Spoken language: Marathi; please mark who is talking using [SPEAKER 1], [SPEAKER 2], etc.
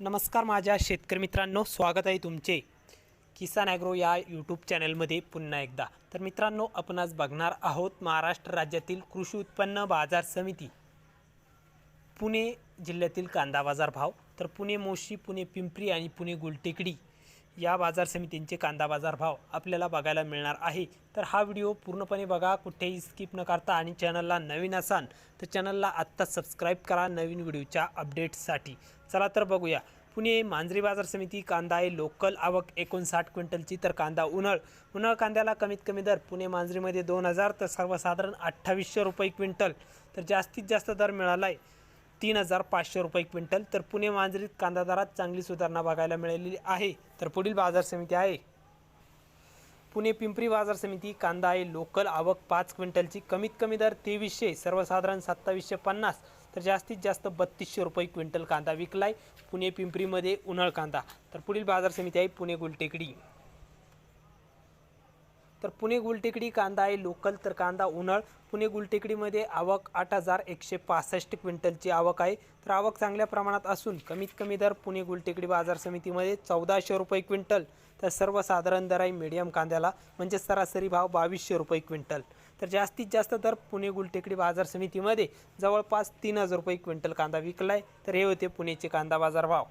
[SPEAKER 1] नमस्कार माझ्या शेतकरी मित्रांनो स्वागत आहे तुमचे किसान ॲग्रो या यूट्यूब चॅनलमध्ये पुन्हा एकदा. तर मित्रांनो आपण आज बघणार आहोत महाराष्ट्र राज्यातील कृषी उत्पन्न बाजार समिती पुणे जिल्ह्यातील कांदा बाजार भाव. तर पुणे मोशी पुणे पिंपरी आणि पुणे गुलटेकडी या बाजार समितींचे कांदा बाजार भाव आपल्याला बघायला मिळणार आहे. तर हा व्हिडिओ पूर्णपणे बघा कुठेही स्किप न करता आणि चॅनलला नवीन असाल तर चॅनलला आत्ताच सबस्क्राईब करा नवीन व्हिडिओच्या अपडेट्ससाठी चला तर बघूया. पुणे मांजरी बाजार समिती कांदा आहे लोकल आवक एकोणसाठ क्विंटलची तर कांदा उन्हाळ. उन्हाळ कांद्याला कमीत कमी दर पुणे मांजरीमध्ये दोन हजार तर सर्वसाधारण अठ्ठावीसशे रुपये क्विंटल. तर जास्तीत जास्त दर मिळाला आहे तीन हजार पाचशे रुपये क्विंटल. तर पुणे मांजरीत कांदा दरात चांगली सुधारणा बघायला मिळालेली आहे. तर पुढील बाजार समिती आहे. पुणे पिंपरी बाजार समिती कांदा आहे लोकल आवक पाच क्विंटलची. कमीत कमी दर तेवीसशे सर्वसाधारण सत्तावीसशे पन्नास. तर जास्तीत जास्त बत्तीसशे रुपये क्विंटल कांदा विकलाय. पुणे पिंपरीमध्ये उन्हाळ कांदा. तर पुढील बाजार समिती आहे पुणे गुलटेकडी. तर पुणे गुलटेकडी कांदा आहे लोकल तर कांदा उन्हाळ. पुणे गुलटेकडीमध्ये आवक आठ हजार एकशे पासष्ट क्विंटलची आवक आहे. तर आवक चांगल्या प्रमाणात असून कमीत कमी दर पुणे गुलटेकडी बाजार समितीमध्ये चौदाशे रुपये क्विंटल. तर सर्वसाधारण दर आहे मीडियम कांद्याला म्हणजे सरासरी भाव बावीसशे रुपये क्विंटल. तर जास्तीत जास्त दर पुणे गुलटेकडी बाजार समितीमध्ये जवळपास तीन हजार रुपये क्विंटल कांदा विकला आहे तर हे होते पुणेचे कांदा बाजार भाव.